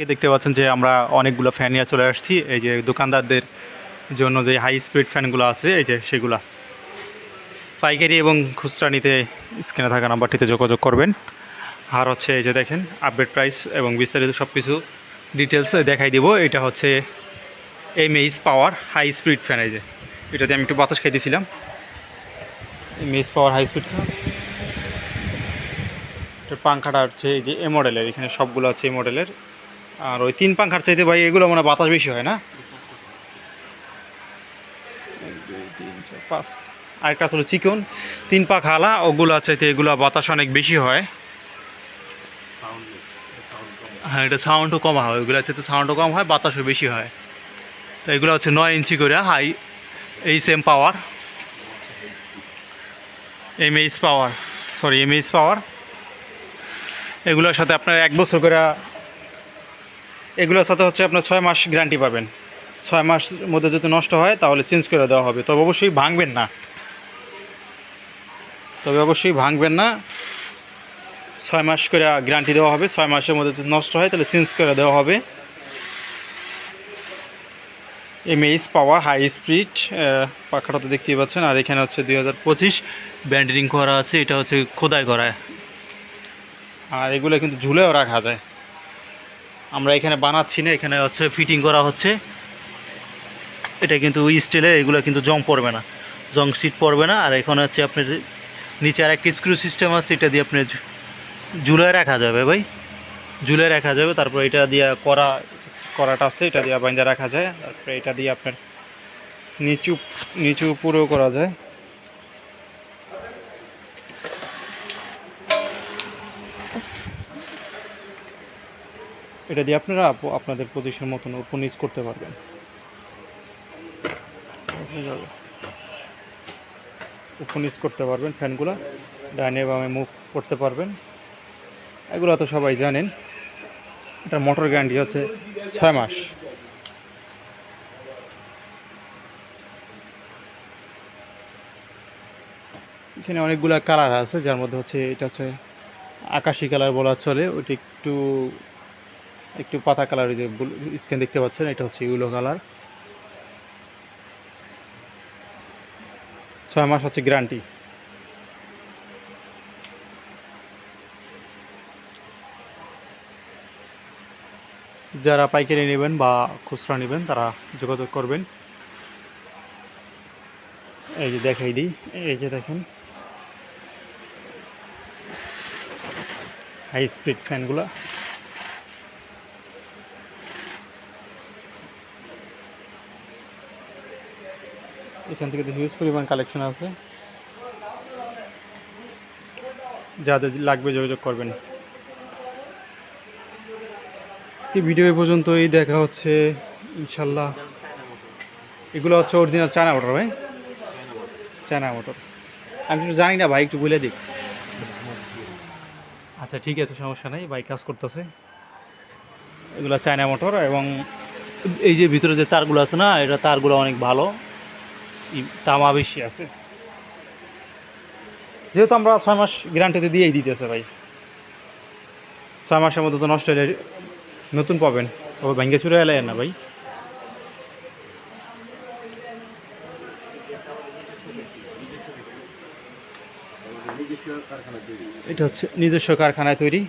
থেকে দেখতে পাচ্ছেন যে আমরা অনেকগুলো ফ্যান নিয়ে চলে আসছি। এই যে দোকানদারদের জন্য যে হাই স্পিড ফ্যানগুলো আছে, এই যে সেগুলা। পাইকারি এবং খুচরা নিতে স্ক্রিনে থাকা নাম্বারটিতে যোগাযোগ করবেন। আর হচ্ছে এই যে দেখেন আপডেট প্রাইস এবং বিস্তারিত সব কিছু ডিটেলস দেখাই দিব। এটা হচ্ছে M H power high speed fan এই যে। এটাতে আমি একটু বাতাস খাইতেছিলাম। M H power high speed fan পাংখাটা হচ্ছে এই যে এ মডেলের এখানে সবগুলো আছে এই মডেলের আর ওই তিন পাংখার চাইতে ভাই এগুলো মানে বাতাস বেশি হয় না? এক, দুই, তিন, পাঁচ। আরেকটা হলো চিকন। তিন পাখ হালা ওগুলো চাইতে এগুলো বাতাস অনেক বেশি হয়। হ্যাঁ এটা সাউন্ডও কম হয়। ওইগুলো চাইতে সাউন্ডও কম হয় বাতাসও বেশি হয়। তো এগুলো হচ্ছে নয় ইঞ্চি করে হাই এই same power M H power sorry M H power এগুলোর সাথে আপনার এক বছর করে এগুলোর সাথে হচ্ছে আপনার ছয় মাস গ্যারান্টি পাবেন। ছয় মাস মধ্যে যদি নষ্ট হয়, তাহলে চেঞ্জ করে দেওয়া হবে। তবে অবশ্যই ভাঙবেন না। তবে অবশ্যই ভাঙবেন না। ছয় মাস করে গ্যারান্টি দেওয়া হবে। ছয় মাসের মধ্যে যদি নষ্ট হয়, তাহলে চেঞ্জ করে দেওয়া হবে। এমএইচ পাওয়ার হাই স্পিড পাখাটা তো দেখতেই পাচ্ছেন। আর এখানে হচ্ছে দুই হাজার পঁচিশ ব্যান্ডারিং করা আছে। এটা হচ্ছে খোদাই করা। আর এগুলো কিন্তু ঝুলেও রাখা যায়। আমরা এখানে বানাচ্ছি না, এখানে হচ্ছে ফিটিং করা হচ্ছে। এটা কিন্তু স্টিলের এগুলো কিন্তু জং পড়বে না। জং সিট পড়বে না, আর এখানে হচ্ছে আপনার নিচে আর একটা স্ক্রু সিস্টেম আছে, এটা দিয়ে আপনি ঝু- ঝুলায় রাখা যাবে ভাই। ঝুলে রাখা যাবে, তারপর এটা দিয়ে করা, করাটা আছে, এটা দিয়ে বাইন্দা রাখা যায়, তারপরে এটা দিয়ে আপনার নিচু নিচু পুরো করা যায়। এটা দিয়ে আপনারা আপ- আপনাদের পজিশন মতন উপর নিচ করতে পারবেন। উপর নিচ করতে পারবেন ফ্যানগুলো। ডাইনে বামে মুভ করতে পারবেন। এগুলো তো সবাই জানেন। এটা মোটর গ্যারান্টি হচ্ছে ছয় মাস। এখানে অনেকগুলো কালার আছে, যার মধ্যে হচ্ছে এটা হচ্ছে আকাশি কালার বলা চলে। ওইটা একটু একটু পাতা কালার যে স্ক্যান দেখতে পাচ্ছেন, এটা হচ্ছে ইউলো কালার ছয় মাস হচ্ছে গ্যারান্টি যারা পাইকারি নেবেন বা খুচরা নেবেন, তারা যোগাযোগ করবেন। এই যে দেখাই দিই, এই যে দেখেন। হাই স্পিড ফ্যানগুলো এখান থেকে তো হিউজ পরিমাণ কালেকশন আছে। যাদের লাগবে যোগাযোগ করবেন। আজকে ভিডিও এ পর্যন্তই, দেখা হচ্ছে, ইনশাল্লাহ। এগুলো হচ্ছে অরিজিনাল চায়না মোটর ভাই। চায়না মোটর আমি একটু জানি না, ভাই, একটু বলে দিক আচ্ছা ঠিক আছে, সমস্যা নেই, ভাই কাজ করতেছে। এগুলো চায়না মোটর এবং এই যে ভিতরে যে তারগুলো আছে না, এটা তারগুলো অনেক ভালো। তামা বেশি আছে। যেহেতু আমরা ছয় মাস গ্যারান্টিতে দিয়েই দিতেছে ভাই। ছয় মাসের মধ্যে তো নষ্ট হলে নতুন পাবেন। তবে ভেঙ্গে চুরে এলে না ভাই। এটা হচ্ছে নিজস্ব কারখানায় তৈরি।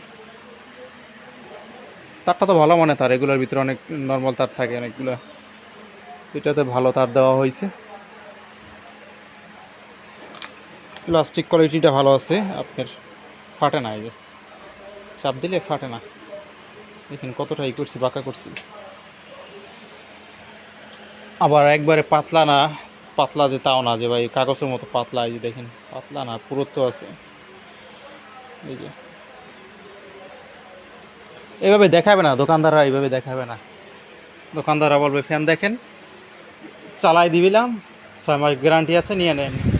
তারটা তো ভালো মানে তার। এগুলোর ভিতরে অনেক নর্মাল তার থাকে, অনেকগুলো। এটাতে ভালো তার দেওয়া হয়েছে। প্লাস্টিক কোয়ালিটিটা ভালো আছে, আপনার ফাটে না এই যে। চাপ দিলে ফাটে না। দেখেন কতটা ই করছি, বাঁকা করছি। আবার একবারে পাতলা না, পাতলা যে তাও না যে ভাই, কাগজের মতো পাতলা, এই যে দেখেন, পাতলা না, পুরুত্ব আছে। এই যে। এভাবে দেখাবে না, দোকানদাররা এইভাবে দেখাবে না। দোকানদাররা বলবে, ফ্যান দেখেন, চালাই দিবিলাম, ছয় মাস গ্যারান্টি আছে, নিয়ে নেন।